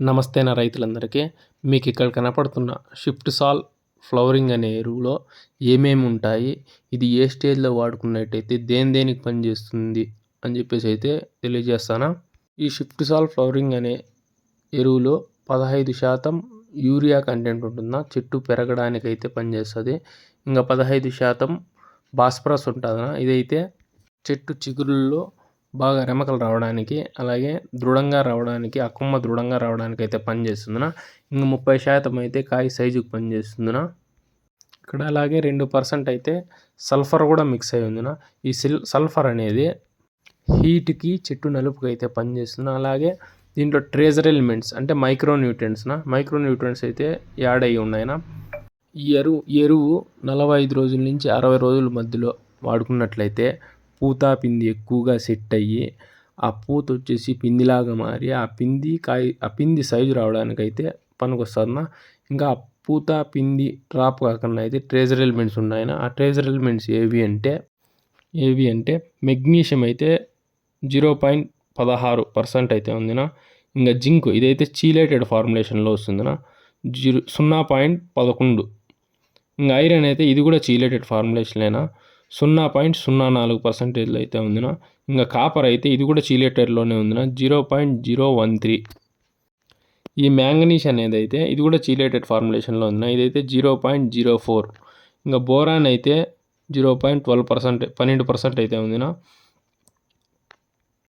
నమస్తే నా రైతులందరికీ. మీకు ఇక్కడ కనపడుతున్న షిఫ్ట్ సాల్ ఫ్లవరింగ్ అనే ఎరువులో ఏమేమి ఉంటాయి? ఇది ఏ స్టేజ్లో వాడుకున్నట్టయితే దేని దేనికి పనిచేస్తుంది? అని చెప్పేసి అయితే తెలియజేస్తానా? ఈ షిఫ్ట్ సాల్ ఫ్లవరింగ్ అనే ఎరువులో పదహైదు శాతం యూరియా కంటెంట్ ఉంటుందా? చెట్టు పెరగడానికి అయితే పనిచేస్తుంది. ఇంకా పదహైదు శాతం భాస్పరస్ ఉంటుందా? ఇదైతే చెట్టు చిగురుల్లో బాగా రెమకలు రావడానికి అలాగే దృఢంగా రావడానికి ఆ కొమ్మ దృఢంగా రావడానికి అయితే పనిచేస్తుందిన ఇంక ముప్పై శాతం అయితే కాయ సైజుకి పనిచేస్తుందిన ఇక్కడ అలాగే రెండు పర్సెంట్ అయితే సల్ఫర్ కూడా మిక్స్ అయి ఉందిన. ఈ సిల్ సల్ఫర్ అనేది హీట్కి చెట్టు నలుపుకి అయితే పనిచేస్తుంది అలాగే దీంట్లో ట్రేజర్ ఎలిమెంట్స్ అంటే మైక్రో న్యూట్రియంట్స్నా మైక్రో న్యూట్రియంట్స్ అయితే యాడ్ అయ్యి ఉన్నాయినా. ఈ ఎరువు ఎరువు నలభై ఐదు రోజుల నుంచి అరవై రోజుల మధ్యలో వాడుకున్నట్లయితే పూత పిండి ఎక్కువగా సెట్ అయ్యి ఆ పూత వచ్చేసి పిందిలాగా మారి ఆ పిండి కాయ ఆ పిండి సైజు రావడానికైతే పనికొస్తుందన్న. ఇంకా ఆ పూత పిండి డ్రాప్ కాకుండా అయితే ట్రేజర్ ఎలిమెంట్స్ ఉన్నాయన ఆ ట్రేజర్ ఎలిమెంట్స్ ఏవి అంటే ఏవి అంటే మెగ్నీషియం అయితే జీరో పాయింట్ పదహారు పర్సెంట్ అయితే ఉందినా ఇంకా జింక్ ఇదైతే చీలేటెడ్ ఫార్ములేషన్లో వస్తుందినా జీరో సున్నా పాయింట్ పదకొండు. ఇంకా ఐరన్ అయితే ఇది కూడా చీలేటెడ్ ఫార్ములేషన్లేనా. సున్నా పాయింట్ సున్నా నాలుగు పర్సెంటేజ్లో అయితే ఉందినా. ఇంకా కాపర్ అయితే ఇది కూడా చీలేటర్లోనే ఉందినా. Zero point zero one three. ఈ మ్యాంగనీష్ అనేది అయితే ఇది కూడా చీలేటెడ్ ఫార్ములేషన్లో ఉందిన. ఇదైతే జీరో పాయింట్ జీరో ఫోర్. ఇంకా బోరాన్ అయితే జీరో పాయింట్ ట్వెల్వ్ పర్సెంట్ పన్నెండు పర్సెంట్ అయితే ఉందిన.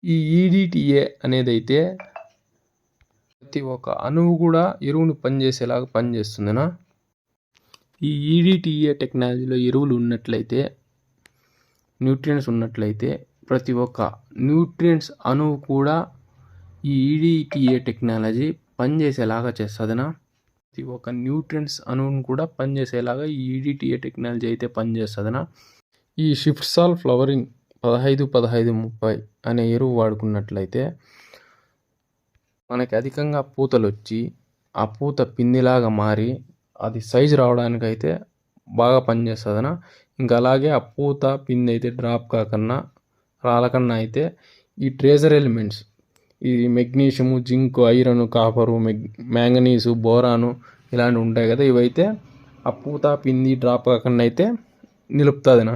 ఈ ఈడిటిఏ అనేది అయితే ప్రతి ఒక్క అణువు కూడా ఎరువును పనిచేసేలాగా పనిచేస్తుందినా. ఈ ఈడిటిఏ టెక్నాలజీలో ఎరువులు ఉన్నట్లయితే న్యూట్రియంట్స్ ఉన్నట్లయితే ప్రతి ఒక్క న్యూట్రియంట్స్ అణువు కూడా ఈ ఈడిటిఏ టెక్నాలజీ పనిచేసేలాగా చేస్తుందినా? ప్రతి ఒక్క న్యూట్రియంట్స్ అణువును కూడా పనిచేసేలాగా ఈ ఈడిటిఏ టెక్నాలజీ అయితే పనిచేస్తుందినా? ఈ షిఫ్ట్సాల్ ఫ్లవరింగ్ పదహైదు పదహైదు ముప్పై అనే ఎరువు వాడుకున్నట్లయితే మనకి అధికంగా పూతలు వచ్చి ఆ పూత పిందిలాగా మారి అది సైజు రావడానికైతే బాగా పనిచేస్తుందనా? ఇంకా అలాగే ఆ పూత పిండి అయితే డ్రాప్ కాకన్నా రాలకన్నా అయితే ఈ ట్రేజర్ ఎలిమెంట్స్ ఈ మెగ్నీషియము జింక్ ఐరన్ కాపరు మెగ్ మ్యాంగనీసు బోరాను ఇలాంటివి ఉంటాయి కదా ఇవైతే ఆ పూత పిండి డ్రాప్ కాకుండా అయితే నిలుపుతుందినా?